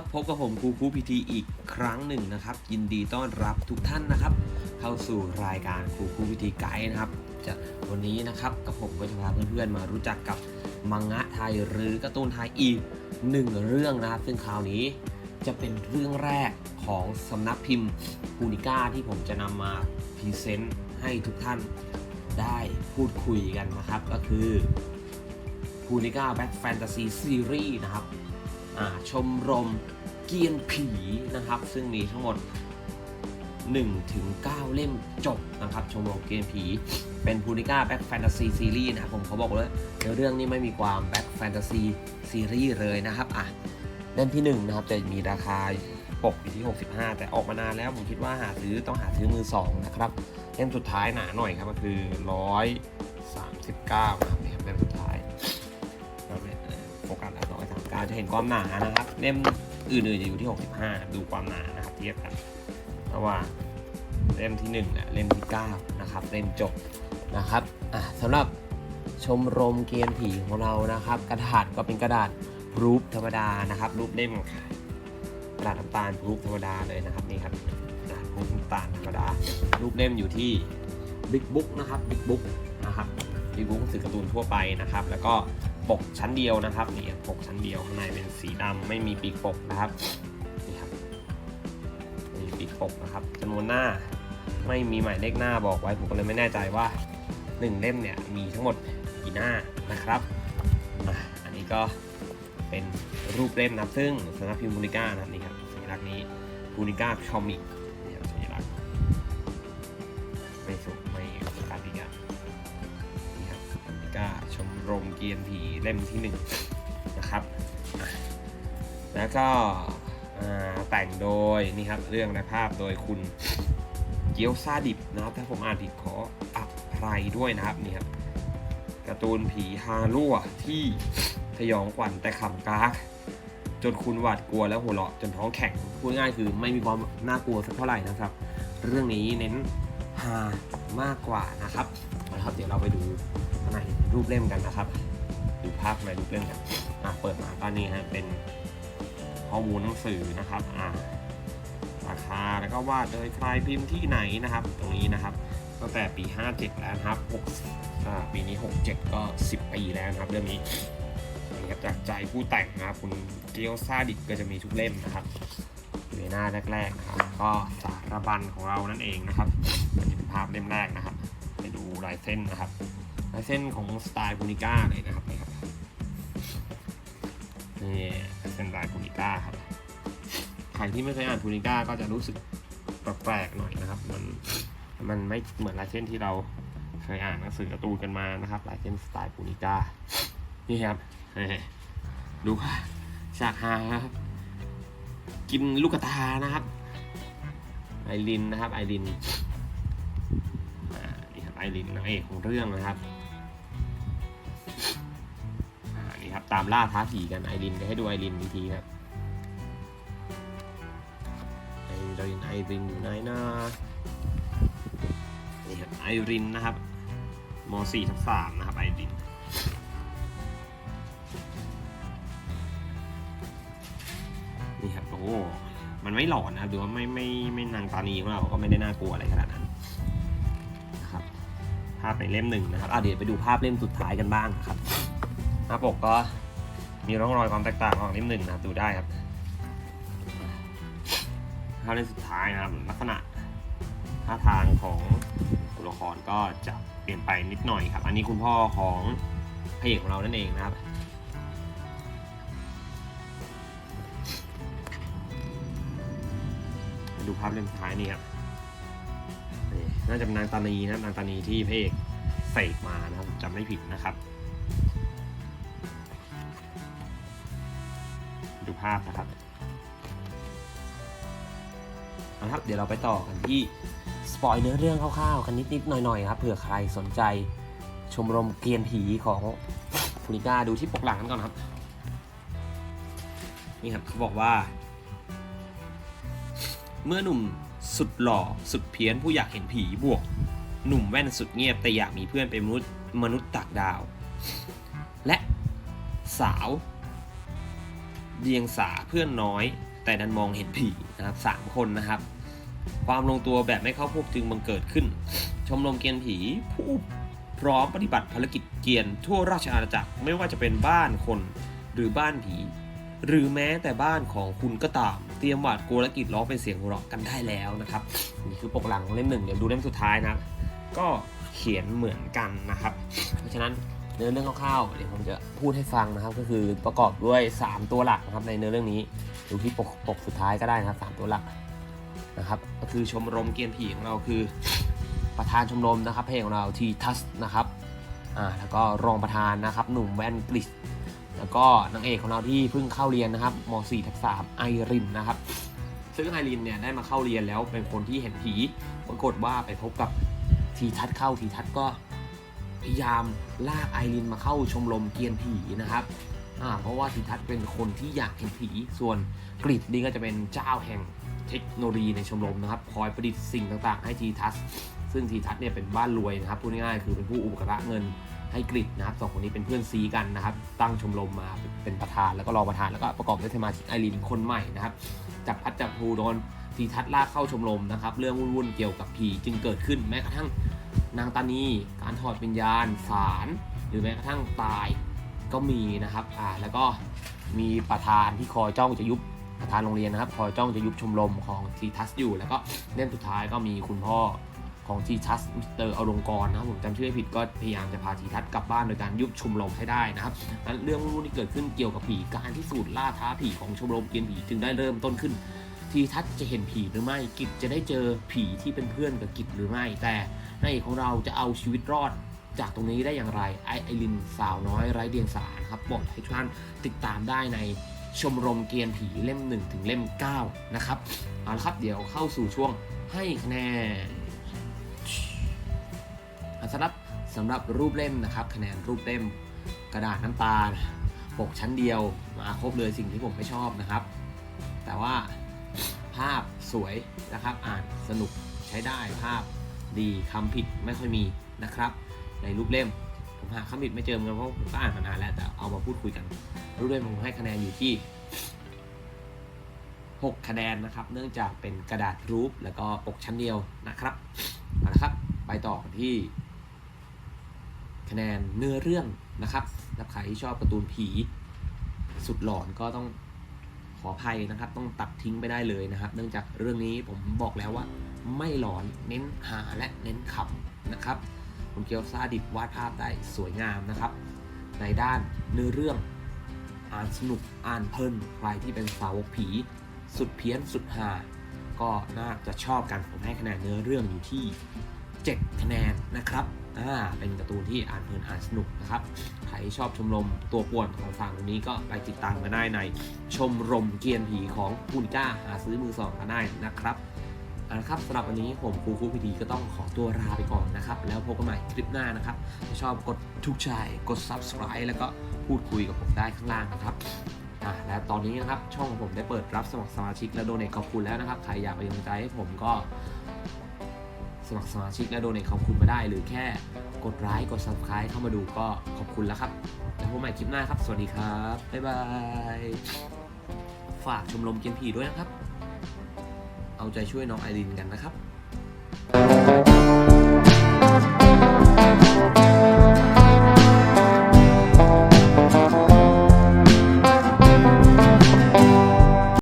บพบกับผมครูครูพีทีอีกครั้งหนึ่งนะครับ ยินดีต้อนรับทุกท่านนะครับ เข้าสู่รายการครูครูพีทีไกด์นะครับจะวันนี้นะครับกับผมก็จะพาเพื่อนๆมารู้จักกับมังงะไทยหรือการ์ตูนไทยอีกหนึ่งเรื่องนะครับ ซึ่งคราวนี้จะเป็นเรื่องแรกของสำนักพิมพ์พูนิก้าที่ผมจะนำมาพรีเซนต์ให้ทุกท่านได้พูดคุยกันนะครับ ก็คือพูนิก้าแบ็คแฟนตาซีซีรีส์นะครับ ชมรมเกียนผีนะครับ ซึ่งมีทั้งหมด1ถึง9เล่มจบนะครับ ชมรมเกียนผี เป็นพูนิก้าแบ็คแฟนตาซีซีรีส์นะครับผมเขาบอกเลยในเรื่องนี้ไม่มีความแบ็คแฟนตาซีซีรีส์เลยนะครับอะเล่มที่1นะครับจะมีราคาปกอยู่ที่ 65 แต่ออกมานานแล้วผมคิดว่าหาซื้อต้องหาซื้อมือ 2 นะครับ เล่มสุดท้ายหนาหน่อยครับก็คือ 139ครับาจะเห็นความหนานะครับ เล่มอื่นๆจะอยู่ที่ 65 ดูความหนานะครับเทียบกันระหว่างเล่มที่1อะเล่มที่9นะครับเล่มจบนะครับสำหรับชมรมเกียนผีของเรานะครับ กระดาษก็เป็นกระดาษรูปธรรมดานะครับรูปเล่มกระดาษน้ำตาลรูปธรรมดาเลยนะครับนี่ครับกระดาษรูปน้ำตาลธรรมดารูปเล่มอยู่ที่บิ๊กบุ๊กนะครับบิ๊กบุ๊กนะครับบิ๊กบุ๊กสื่อการ์ตูนทั่วไปนะครับ แล้วก็ ปกชั้นเดียวนะครับนี่ปกชั้นเดียวข้างในเป็นสีดำไม่มีปีกปกนะครับนี่ครับมีปีกปกนะครับจำนวนหน้าไม่มีหมายเลขหน้าบอกไว้ผมก็เลยไม่แน่ใจว่าหนึ่งเล่มเนี่ยมีทั้งหมดกี่หน้านะครับอันนี้ก็เป็นรูปเล่มนะซึ่งสำนักพิมพ์บูนิก้านะนี่ครับสัญลักษณ์นี้บูนิก้าคอมิก เกียนผีเล่มที่หนึ่งนะครับแล้วก็แต่งโดยนี่ครับเรื่องและภาพโดยคุณเกียวซาดิบนะครับถ้าผมอ่านผิดขออภัยด้วยนะครับนี่ครับการ์ตูนผีฮารั่วที่สยองขวัญแต่ขำกากจนคุณหวาดกลัวแล้วหัวเราะจนท้องแข็งพูดง่ายคือไม่มีความน่ากลัวสักเท่าไหร่นะครับ เรื่องนี้เน้นฮามากกว่านะครับนะครับ เดี๋ยวเราไปดูข้างในรูปเล่มกันนะครับ ดูภาพในรูปเล่มกันอะเปิดมาก็นี่ฮะเป็นข้อมูลหนังสือนะครับอะราคาแล้วก็วาดโดยใครพิมพ์ที่ไหนนะครับ ตรงนี้นะครับตั้งแต่ปี 57 แล้วนะครับ6อ่าปีนี้ 67 ก็ 10 ปีแล้วนะครับเรื่องนี้นี่ครับจากใจผู้แต่งนะครับคุณเกียวซาดิกก็จะมีทุกเล่มนะครับอยู่ในหน้าแรกๆนะครับก็สารบัญของเรานั่นเองนะครับนนี้เป็นภาพเล่มแรกนะครับ ไปดูลายเส้นนะครับลายเส้นของสไตล์พูนิก้าเลยนะครับ นี่ครับนี่เส้นลายพูนิก้าครับ ใครที่ไม่เคยอ่านพูนิก้าก็จะรู้สึกแปลกๆหน่อยนะครับ มันมันไม่เหมือนลายเส้นที่เราเคยอ่านหนังสือการ์ตูนกันมานะครับลายเส้นสไตล์พูนิก้านี่ครับดูค่ะฉากฮาครับกินลูกกตานะครับ ไอรินนะครับ ไอรินนี่ครับไอรินนางเอกของเรื่องนะครับ ตามล่าท้าผีกันไอรินจะให้ดูไอรินอีกทีครับไอรินไอรินอยู่ไหนนะนี่ครับไอรินนะครับม4ทับ3นะครับไอรินนี่ครับโอ้มันไม่หลอนนะครับดูว่าไม่ไม่ไม่นางตานีของเราก็ไม่ได้น่ากลัวอะไรขนาดนั้นนะครับภาพในเล่มหนึ่งนะครับอะเดี๋ยวไปดูภาพเล่มสุดท้ายกันบ้างนะครับหน้าปกก็ มีร่องรอยความแตกต่างของเล่มหนึ่งนะครับดูได้ครับภาพเล่มสุดท้ายนะครับลักษณะท่าทางของตัวละครก็จะเปลี่ยนไปนิดหน่อยครับ อันนี้คุณพ่อของพระเอกของเรานั่นเองนะครับดูภาพเล่มสุดท้ายนี่ครับนี่น่าจะเป็นนางตานีนะนางตานีที่พระเอกเสกมานะครับจำไม่ผิดนะครับ ดูภาพนะครับเอาละครับเดี๋ยวเราไปต่อกันที่สปอยเนื้อเรื่องคร่าวๆกันนิดๆหน่อยๆครับเผื่อใครสนใจชมรมเกียนผีของฟูนิก้าดูที่ปกหลังกันก่อนครับ นี่ครับเขาบอกว่า เมื่อหนุ่มสุดหล่อสุดเพี้ยนผู้อยากเห็นผีบวก หนุ่มแว่นสุดเงียบแต่อยากมีเพื่อนเป็นมนุษย์มนุษย์ต่างดาว และสาว เดียงสาเพื่อนน้อย แต่ดันมองเห็นผีนะครับสามคนนะครับ ความลงตัวแบบไม่เข้าพวกจึงบังเกิดขึ้น ชมรมเกียนผีผู้พร้อมปฏิบัติภารกิจเกียนทั่วราชอาณาจักรไม่ว่าจะเป็นบ้านคนหรือบ้านผี หรือแม้แต่บ้านของคุณก็ตาม เตรียมหวาดกลัวและกรีดร้องเป็นเสียงหัวเราะกันได้แล้วนะครับนี่คือปกหลังเล่มหนึ่งเดี๋ยวดูเล่มสุดท้ายนะก็เขียนเหมือนกันนะครับ เพราะฉะนั้น เนื้อเรื่องคร่าวๆเดี๋ยวผมจะพูดให้ฟังนะครับ ก็คือประกอบด้วย 3 ตัวหลักนะครับในเนื้อเรื่องนี้ดูที่ปกปกสุดท้ายก็ได้นะครับสามตัวหลักนะครับ ก็คือชมรมเกียนผีของเราคือประธานชมรมนะครับเพลงของเราทีทัสนะครับอ่าแล้วก็รองประธานนะครับหนุ่มแวนกลิสแล้วก็นางเอกของเราที่เพิ่งเข้าเรียนนะครับม .4 ทับ3ไอรินนะครับ ซึ่งไอรินเนี่ยได้มาเข้าเรียนแล้วเป็นคนที่เห็นผีปรากฏว่าไปพบกับทีทัศเข้าทีทัศก็ พยายามลากไอรินมาเข้าชมรมเกียนผีนะครับเพราะว่าทีทัศน์เป็นคนที่อยากเห็นผี ส่วนกริดนี่ก็จะเป็นเจ้าแห่งเทคโนโลยีในชมรมนะครับคอยประดิษฐ์สิ่งต่างๆ ให้ทีทัศซึ่งทีทัศเนี่ยเป็นบ้านรวยนะครับพูดง่ายๆคือเป็นผู้อุปการะเงินให้กริดนะครับสองคนนี้เป็นเพื่อนซีกันนะครับ ตั้งชมรมมาเป็นประธานแล้วก็รองประธานแล้วก็ประกอบด้วยสมาชิกไอรินคนใหม่นะครับจับพัดจับผูโดนทีทัศลากเข้าชมรมนะครับ เรื่องวุ่นๆเกี่ยวกับผีจึงเกิดขึ้นแม้กระทั่ง นางตานีการถอดวิญญาณสารหรือแม้กระทั่งตายก็มีนะครับอ่าแล้วก็มีประธานที่คอยจ้องจะยุบประธานโรงเรียนนะครับ คอยจ้องจะยุบชมรมของทีทัสอยู่ แล้วก็เล่มสุดท้ายก็มีคุณพ่อของทีทัสมิสเตอร์อลงกรนะครับผมจำชื่อไม่ผิดก็พยายามจะพาทีทัสกลับบ้านโดยการยุบชมรมให้ได้นะครับนั้นเรื่องวุ่นที่เกิดขึ้นเกี่ยวกับผีการพิสูจน์ล่าท้าผีของชมรมเกียนผีจึงได้เริ่มต้นขึ้น ทีทัศน์จะเห็นผีหรือไม่กิจจะได้เจอผีที่เป็นเพื่อนกับกิจหรือไม่แต่ นางเอกของเราจะเอาชีวิตรอดจากตรงนี้ได้อย่างไรไอไอรินสาวน้อยไร้เดียงสานะครับบอกให้ทุกท่านติดตามได้ในชมรมเกียนผีเล่ม 1 ถึงเล่ม 9 นะครับเอาละครับเดี๋ยวเข้าสู่ช่วงให้คะแนนสำหรับสำหรับรูปเล่มนะครับ คะแนนรูปเล่มกระดาษน้ำตาลปกชั้นเดียวมาครบเลยสิ่งที่ผมไม่ชอบนะครับ แต่ว่าภาพสวยนะครับ อ่านสนุกใช้ได้ภาพ ดีคำผิดไม่ค่อยมีนะครับ ในรูปเล่ม ผมหาคำผิดไม่เจอเหมือนกันเพราะผมก็อ่านมานานแล้วแต่เอามาพูดคุยกันรูปเล่มผมให้คะแนนอยู่ที่ 6 คะแนนนะครับ เนื่องจากเป็นกระดาษรูปแล้วก็ปกชั้นเดียวนะครับเอาละครับ ไปต่อที่ คะแนนเนื้อเรื่องนะครับสำหรับใครที่ชอบการ์ตูนผี สุดหลอนก็ต้อง ขออภัยนะครับ ต้องตัดทิ้งไปได้เลยนะครับ เนื่องจากเรื่องนี้ผมบอกแล้วว่า ไม่หลอนเน้นหาและเน้นขำนะครับคุณเกียวซาดิบวาดภาพได้สวยงามนะครับ ในด้านเนื้อเรื่องอ่านสนุกอ่านเพลินใครที่เป็นสาวกผี สุดเพี้ยนสุดหาก็น่าจะชอบกันผมให้คะแนนเนื้อเรื่องอยู่ที่ 7 คะแนนนะครับ อ่าเป็นการ์ตูนที่อ่านเพลินอ่านสนุกนะครับใครชอบชมรมตัวป่วนของฝั่งนี้ก็ไปติดตามมาได้ในชมรมเกียนผีของพูนิก้าหาซื้อมือสองกันได้นะครับเอาละครับสำหรับวันนี้ผมครูครูพีดีก็ต้องขอตัวลาไปก่อนนะครับ แล้วพบกันใหม่คลิปหน้านะครับ ถ้าชอบกดทุกใจกด subscribe แล้วก็พูดคุยกับผมได้ข้างล่างนะครับอ่าและตอนนี้นะครับช่องของผมได้เปิดรับสมัครสมาชิกและโดเนทขอบคุณแล้วนะครับ ใครอยากเป็นกำลังใจให้ผมก็ สมัครสมาชิกและโดในขอบคุณมาได้ หรือแค่กดไลค์กด subscribe เข้ามาดูก็ขอบคุณแล้วครับแล้วพบใหม่คลิปหน้าครับ สวัสดีครับ บ๊ายบาย ฝากชมรมเกมผีด้วยนะครับ เอาใจช่วยน้องไอรินกันนะครับ